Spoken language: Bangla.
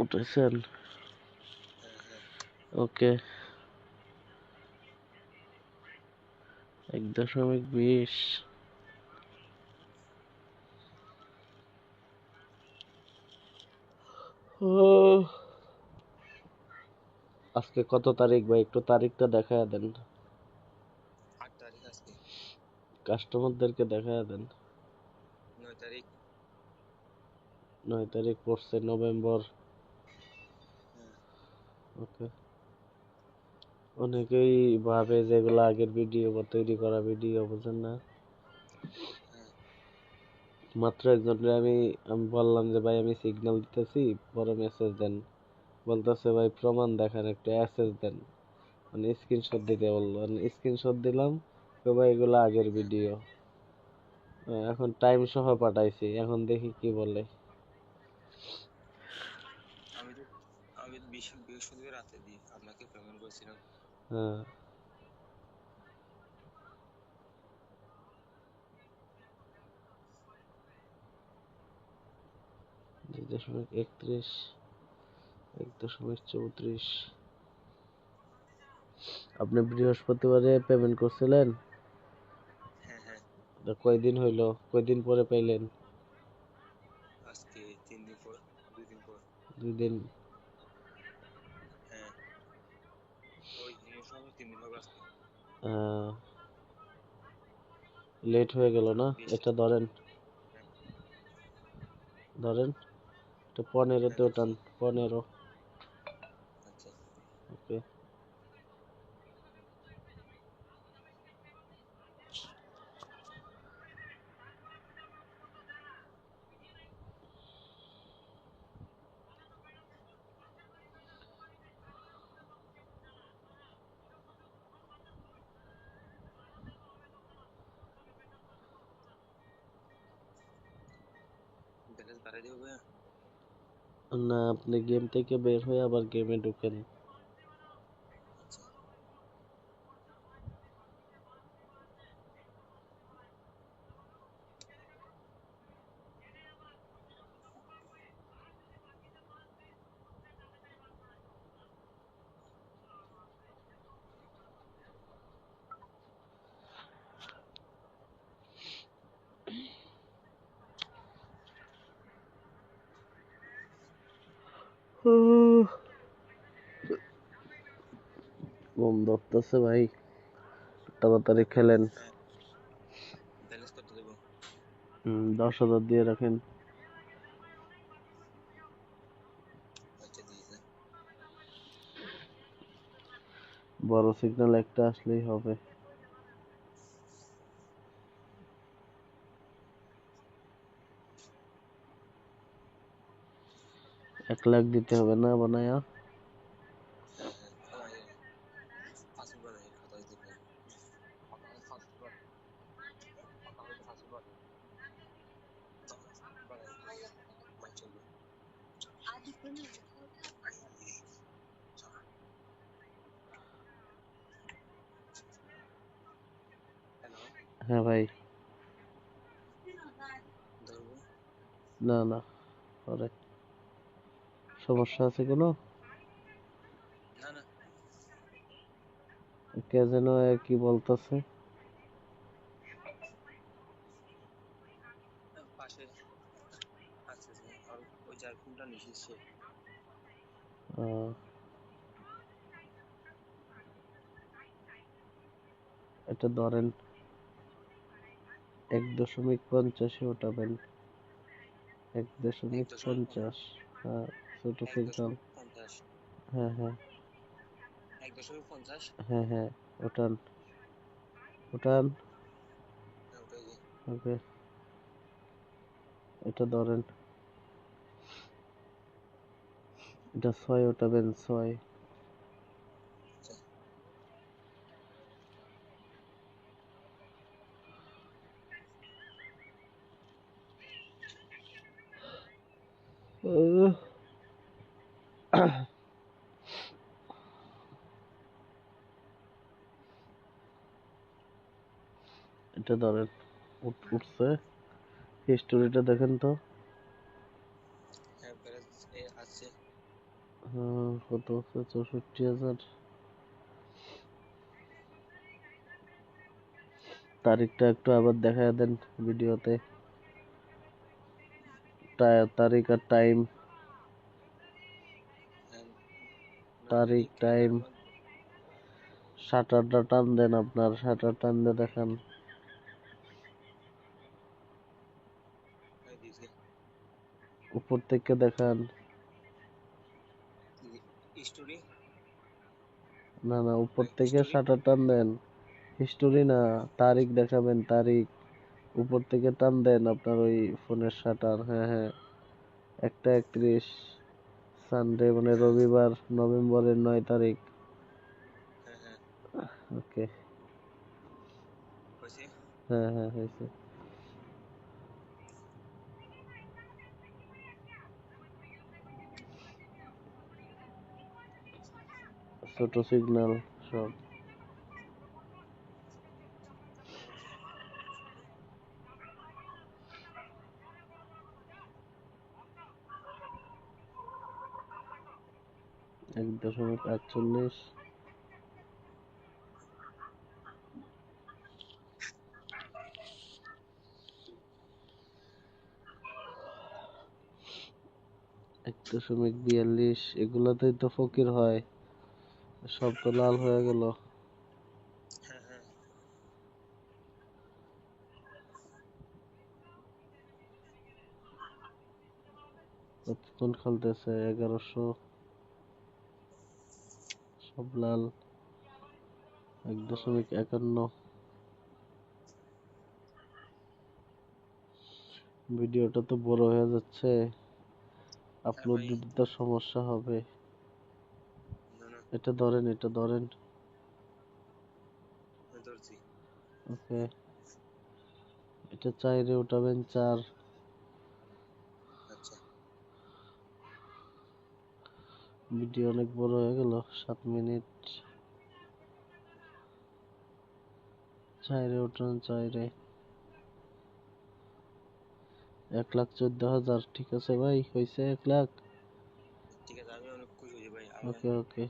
উঠেছেন ওকে। এক দশমিক বিশ। আজকে কত তারিখ ভাই? একটু তারিখটা দেখায় দেন। আট তারিখ আজকে। কাস্টমারদেরকে দেখায় দেন। নয় তারিখ পড়ছে নভেম্বর। ওকে। অনেকেই ভাবে যেগুলো আগের ভিডিও বা তৈরি করা ভিডিও বুঝেন না? মাত্র একজনকে আমি আমি বললাম যে, ভাই, আমি সিগন্যাল দিতেছি, পরে মেসেজ দেন। বলতেছে, ভাই, প্রমাণ দেখান, একটু অ্যাসেস দেন। মানে স্ক্রিনশট দিতে বলল। স্ক্রিনশট দিলাম, তো ভাই, এগুলো আগের ভিডিও এখন টাইম সহ পাঠাইছি, এখন দেখি কি বলে আমি তো আমি তো বিশ বৃহস্পতিবার রাতে দিই আপনাকে পেমেন্ট করেছিলাম হ্যাঁ দুই দশমিক একত্রিশ এক দশমিক চৌত্রিশ। আপনি বৃহস্পতিবারে পেমেন্ট করছিলেন? হ্যাঁ হ্যাঁ। কয়দিন হইল? কয়দিন পরে পাইলেন? আজকে তিন দিন পর দুই দিন পর। দুই দিন হ্যাঁ ওই দিনের সময় তিন দিন হবে আজকে লেট হয়ে গেল না? এটা ধরেন ধরেন এটা পনেরোতে টান পনেরো আচ্ছা ওকে ব্যালেন্স বাড়াই দেবো ভাইয়া না আপনি গেম থেকে বের হয়ে ঘুম ধরতেছে ভাই। তাড়াতাড়ি খেলেন। দশ হাজার দিয়ে রাখেন। আচ্ছা বড় সিগন্যাল একটা আসলেই হবে। এক লাখ দিতে হবে না বানায়া হ্যাঁ হ্যাঁ আমার পাসপোর্ট বানাই খাতা দিতে পারি পাসপোর্ট পাসপোর্ট বানাই মাই চলবে হ্যালো হ্যাঁ ভাই ধরবো না না পরে সমস্যা আছে কোনো? কে যেন কি বলতেছে? এটা ধরেন এক দশমিক পঞ্চাশে ওঠাবেন। এক দশমিক দশমিক পঞ্চাশ হ্যাঁ। ছোট পঞ্চাশ। হ্যাঁ হ্যাঁ। এক দশমিক পঞ্চাশ? হ্যাঁ হ্যাঁ ওঠান ওঠান হ্যাঁ ওকে। এটা ধরেন। এটা ছয় ওঠাবেন ছয়। Uh. এটা ধরেন উঠ- উঠছে। হিস্টোরিটা দেখেন তো। হ্যাঁ আছে। কত হচ্ছে চৌষট্টি হাজার। তারিখটা একটু আবার দেখায় দেন ভিডিওতে। তা- তারিখ আর টাইম হ্যাঁ, তারিখ, time। শাটারটা টান দেন আপনার শাটার টান দিয়ে দেখান। উপর থেকে দেখান। স্টোরি না না উপর থেকে শাটার টান দেন। হিস্টোরি না তারিখ দেখাবেন তারিখ। উপর থেকে টান দেন আপনার ওই ফোনের শাটার হ্যাঁ হ্যাঁ। একটা একত্রিশ সানডে মানে রবিবার নভেম্বরের নয় তারিখ। হ্যাঁ হ্যাঁ। ওকে হ্যাঁ হ্যাঁ হয়েছে। ছোট সিগন্যাল সব। এক দশমিক আটচল্লিশ। এক দশমিক বিয়াল্লিশ এগুলাতেই তো ফকির হয়। সব তো লাল হয়ে গেল। হ্যাঁ হ্যাঁ কতক্ষণ খেলতেছে এগারোশো। সব লাল। এক দশমিক একান্ন। ভিডিওটা তো বড় হয়ে যাচ্ছে। আপলোড ভাই। দিতে তো সমস্যা হবে। এটা ধরেন এটা ধরেন। ওকে। এটা চাইরে উঠাবেন চার। আচ্ছা। ভিডিও অনেক বড় হয়ে গেল সাত মিনিট। চাইরে উঠান চাইরে। এক লাখ চোদ্দ হাজার ঠিক আছে ভাই? হয়েছে এক লাখ? ঠিক আছে আমি অনেক খুশি হয়েছি ভাই। ওকে ওকে।